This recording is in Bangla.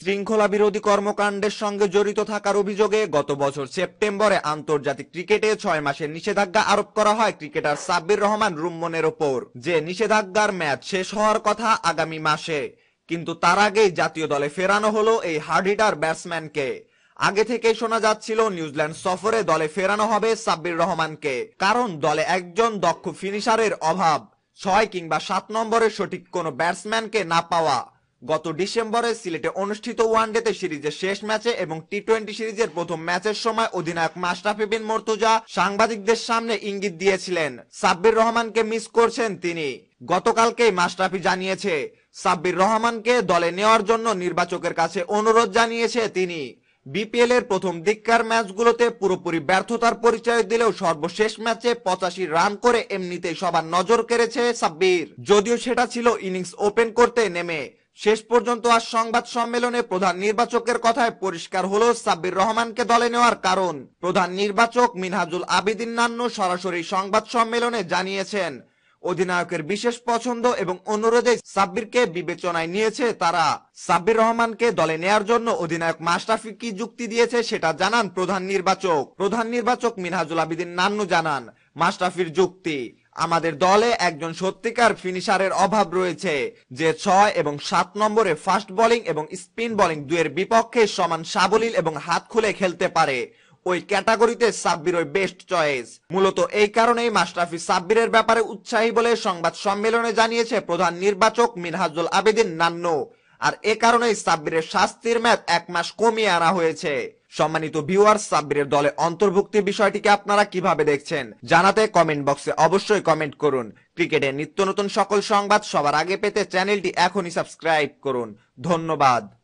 শৃঙ্খলা বিরোধী কর্মকাণ্ডের সঙ্গে জড়িত থাকার অভিযোগে গত বছর সেপ্টেম্বরে আন্তর্জাতিক ক্রিকেটে ছয় মাসের নিষেধাজ্ঞা আরোপ করা হয় ক্রিকেটার সাব্বির রহমান রুম্মনের ওপর, যে নিষেধাজ্ঞার ম্যাচ শেষ হওয়ার কথা আগামী মাসে। কিন্তু তার আগেই জাতীয় দলে ফেরানো হলো এই হার্ড হিটার ব্যাটসম্যানকে। আগে থেকেই শোনা যাচ্ছিল, নিউজিল্যান্ড সফরে দলে ফেরানো হবে সাব্বির রহমানকে। কারণ দলে একজন দক্ষ ফিনিশারের অভাব, ছয় কিংবা সাত নম্বরের সঠিক কোনো ব্যাটসম্যানকে না পাওয়া। গত ডিসেম্বরে সিলেটে অনুষ্ঠিত ওয়ানডেতে সিরিজের শেষ ম্যাচে এবং টি টোয়েন্টি সিরিজের প্রথম ম্যাচের সময় অধিনায়ক মাশরাফি বিন মর্তুজা সাংবাদিকদের সামনে ইঙ্গিত দিয়েছিলেন, সাব্বির রহমানকে মিস করছেন তিনি। গতকালকেই মাশরাফি জানিয়েছে, সাব্বির রহমানকে দলে নেওয়ার জন্য নির্বাচকের কাছে অনুরোধ জানিয়েছে তিনি। বিপিএল এর প্রথম দিককার ম্যাচগুলোতে পুরোপুরি ব্যর্থতার পরিচয় দিলেও সর্বশেষ ম্যাচে পঁচাশি রান করে এমনিতেই সবার নজর কেড়েছে সাব্বির। যদিও সেটা ছিল ইনিংস ওপেন করতে নেমে শেষ পর্যন্ত আজ সংবাদ সম্মেলনে প্রধান নির্বাচকের কথায় পরিষ্কার হলো, সাব্বির রহমানকে দলে নেওয়ার কারণ। প্রধান নির্বাচক মিনহাজুল আবিদিন নান্নু সরাসরি সংবাদ সম্মেলনে জানিয়েছেন, অধিনায়কের বিশেষ পছন্দ এবং অনুরোধে সাব্বিরকে বিবেচনায় নিয়েছে তারা। সাব্বির রহমানকে দলে নেয়ার জন্য অধিনায়ক মাশরাফি কি যুক্তি দিয়েছে সেটা জানান প্রধান নির্বাচক। প্রধান নির্বাচক মিনহাজুল আবিদিন নান্নু জানান, মাশরাফির যুক্তি। আমাদের দলে একজন সত্যিকার ফিনিশারের অভাব রয়েছে, যে ছয় এবং সাত নম্বরে ফাস্ট বোলিং এবং স্পিন বোলিং দুয়ের বিপক্ষে সমান সাবলীল এবং হাত খুলে খেলতে পারে। ওই ক্যাটাগরিতে সাব্বির ওই বেস্ট চয়েস। মূলত এই কারণেই মাশরাফি সাব্বিরের ব্যাপারে উৎসাহী বলে সংবাদ সম্মেলনে জানিয়েছে প্রধান নির্বাচক মিনহাজুল আবেদিন নান্নু। আর এ কারণেই সাব্বিরের শাস্তির ম্যাচ এক মাস কমিয়ে আনা হয়েছে। সম্মানিত ভিউয়ার সাব্বিরের দলে অন্তর্ভুক্তির বিষয়টিকে আপনারা কীভাবে দেখছেন, জানাতে কমেন্ট বক্সে অবশ্যই কমেন্ট করুন। ক্রিকেটের নিত্য নতুন সকল সংবাদ সবার আগে পেতে চ্যানেলটি এখনই সাবস্ক্রাইব করুন। ধন্যবাদ।